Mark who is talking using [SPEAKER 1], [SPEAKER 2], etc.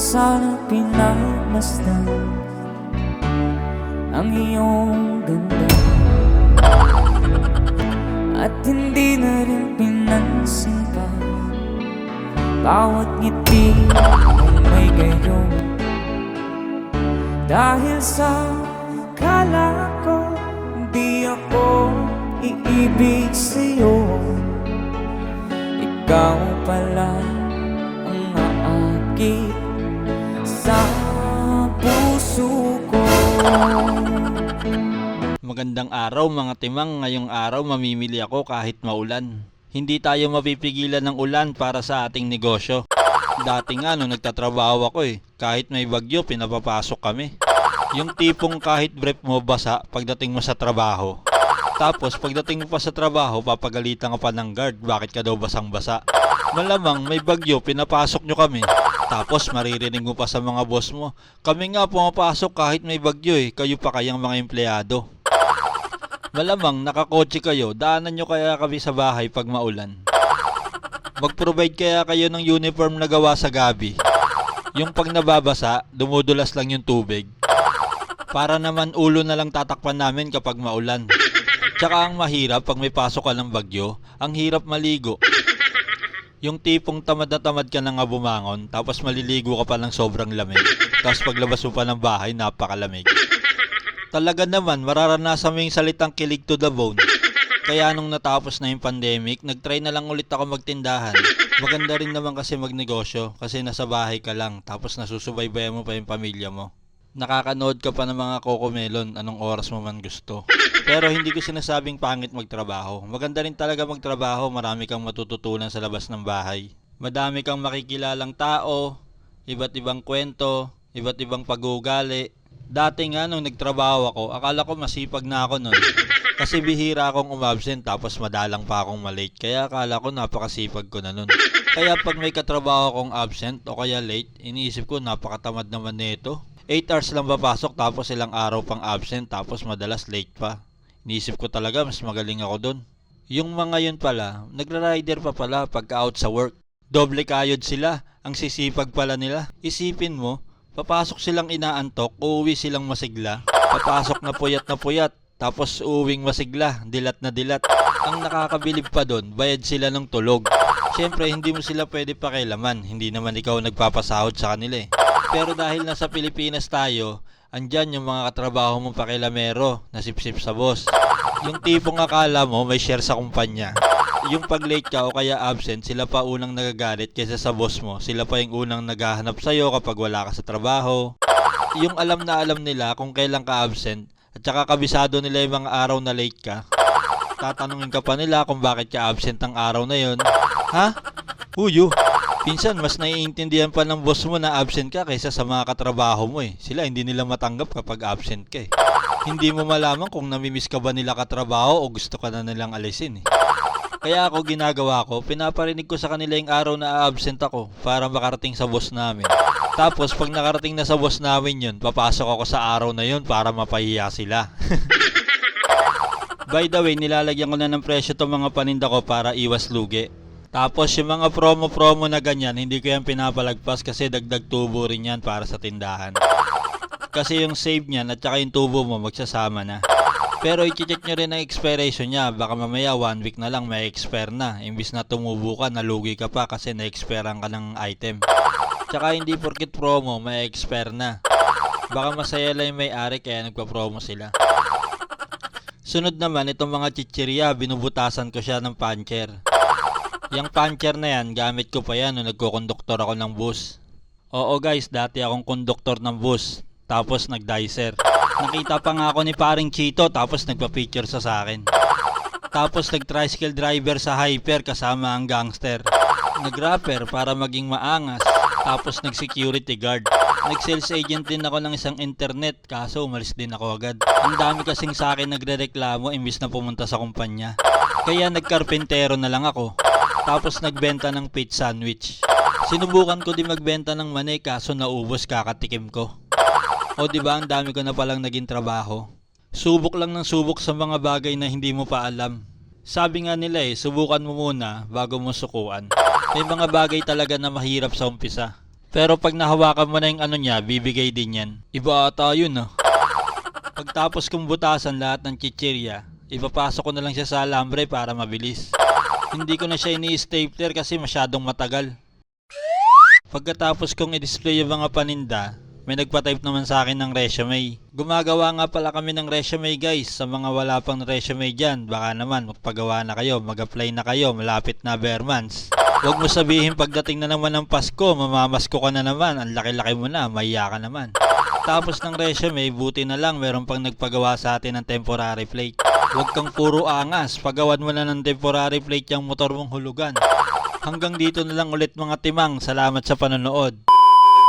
[SPEAKER 1] sana pinagmasdan Ang iyong ganda. At hindi na rin pinansin pa Bawat ngiti mong may gayon Dahil sa kala ko Di ako iibig sa'yo. Ikaw pala
[SPEAKER 2] Magandang araw mga timang, ngayong araw mamimili ako kahit maulan. Hindi tayo mapipigilan ng ulan para sa ating negosyo. Dati nga nung nagtatrabaho ako eh, kahit may bagyo pinapapasok kami. Yung tipong kahit brief mo basa pagdating mo sa trabaho. Tapos pagdating mo pa sa trabaho, papagalitan ka pa ng guard, bakit ka daw basang-basa? Malamang may bagyo, pinapasok nyo kami. Tapos maririnig mo pa sa mga boss mo, kami nga pumapasok kahit may bagyo eh, kayo pa kayang mga empleyado. Malamang nakakotse kayo, daanan nyo kaya kami sa bahay pag maulan. Mag-provide kaya kayo ng uniform na gawa sa gabi. Yung pag nababasa, dumudulas lang yung tubig. Para naman ulo na lang tatakpan namin kapag maulan. Tsaka ang mahirap pag may pasok ka ng bagyo, ang hirap maligo. Yung tipong tamad na tamad ka na nga bumangon, tapos maliligo ka pa ng sobrang lamig. Tapos paglabas mo pa ng bahay, napakalamig. Talaga naman, mararanasan mo yung salitang kilig to the bone. Kaya nung natapos na yung pandemic, nagtry na lang ulit ako magtindahan. Maganda rin naman kasi magnegosyo kasi nasa bahay ka lang tapos nasusubaybayan mo pa yung pamilya mo. Nakakanood ka pa ng mga kokomelon anong oras mo man gusto. Pero hindi ko sinasabing pangit magtrabaho. Maganda rin talaga magtrabaho, marami kang matututunan sa labas ng bahay. Madami kang makikilalang tao, iba't ibang kwento, iba't ibang pag-uugali. Dati nga nung nagtrabaho ako, akala ko masipag na ako nun. Kasi bihira akong umabsent tapos madalang pa akong malate. Kaya akala ko napakasipag ko na nun. Kaya pag may katrabaho akong absent o kaya late, iniisip ko napakatamad naman nito. 8 hours lang papasok tapos ilang araw pang absent tapos madalas late pa. Iniisip ko talaga mas magaling ako dun. Yung mga yun pala, nagra-rider pa pala pagka out sa work. Doble kayod sila, ang sisipag pala nila. Isipin mo, papasok silang inaantok, uuwi silang masigla. Papasok na puyat na puyat, tapos uwing masigla, dilat na dilat. Ang nakakabilib pa doon, bayad sila ng tulog. Siyempre, hindi mo sila pwede pakialaman. Hindi naman ikaw nagpapasahod sa kanila eh. Pero dahil nasa Pilipinas tayo, andyan yung mga katrabaho mong pakilamero na sipsip sa boss. Yung tipong akala mo may share sa kumpanya. Yung pag late ka o kaya absent, sila pa unang nagagalit kaysa sa boss mo. Sila pa yung unang naghahanap sa'yo kapag wala ka sa trabaho. Yung alam na alam nila kung kailan ka absent at saka kabisado nila yung mga araw na late ka. Tatanungin ka pa nila kung bakit ka absent ang araw na yon. Ha? Uyo. Pinsan, mas naiintindihan pa ng boss mo na absent ka kaysa sa mga katrabaho mo eh. Sila hindi nila matanggap kapag absent ka eh. Hindi mo malaman kung namimiss ka ba nila katrabaho o gusto ka na nilang alisin eh. Kaya ako ginagawa ko, pinaparinig ko sa kanila yung araw na absent ako para makarating sa boss namin. Tapos pag nakarating na sa boss namin yun, papasok ako sa araw na yun para mapahiya sila. By the way, nilalagyan ko na ng presyo itong mga paninda ko para iwas lugi. Tapos yung mga promo-promo na ganyan, hindi ko yan pinapalagpas kasi dagdag tubo rin yan para sa tindahan. Kasi yung save niyan at saka yung tubo mo magsasama na. Pero i-check nyo rin ang expiration niya. Baka mamaya one week na lang may expire na. Imbis na tumubo ka, nalugi ka pa kasi na-expirean ka ng item. Tsaka hindi porkit promo, may expire na. Baka masaya lang yung may-ari kaya nagpa-promo sila. Sunod naman, itong mga chichirya, binubutasan ko siya ng puncher. Yung puncher na yan, gamit ko pa yan nung nagkukonduktor ako ng bus. Oo guys, dati akong konduktor ng bus. Tapos nag-dicer. Nakita pa nga ako ni paring Chito tapos nagpa-picture sa sa akin. Tapos nag-tricycle driver sa hyper kasama ang gangster. Nag-rapper para maging maangas. Tapos nag-security guard. Nag-sales agent din ako ng isang internet kaso umalis din ako agad. Ang dami kasing sa akin nagre-reklamo imbis na pumunta sa kumpanya. Kaya nagkarpentero na lang ako. Tapos nagbenta ng pizza sandwich. Sinubukan ko din magbenta ng mani kaso naubos kakatikim ko. O di ba ang dami ko na palang naging trabaho. Subok lang ng subok sa mga bagay na hindi mo pa alam. Sabi nga nila eh, subukan mo muna bago mo sukuan. May mga bagay talaga na mahirap sa umpisa. Pero pag nahawakan mo na yung ano niya, bibigay din yan. Iba ata yun ah. Pagtapos kong butasan lahat ng chichirya, ipapasok ko na lang siya sa alambre para mabilis. Hindi ko na siya ini-stapler kasi masyadong matagal. Pagkatapos kong i-display yung mga paninda, may nagpa-type naman sa akin ng resume. Gumagawa nga pala kami ng resume guys. Sa mga wala pang resume dyan, baka naman magpagawa na kayo, mag-apply na kayo, malapit na bare months. Huwag mo sabihin pagdating na naman ng Pasko, mamamasko ka na naman, ang laki-laki mo na, mahiya ka naman. Tapos ng resume, buti na lang meron pang nagpagawa sa atin ng temporary plate. Huwag kang puro angas, pagawan mo na ng temporary plate yung motor mong hulugan. Hanggang dito na lang ulit mga timang, salamat sa panonood.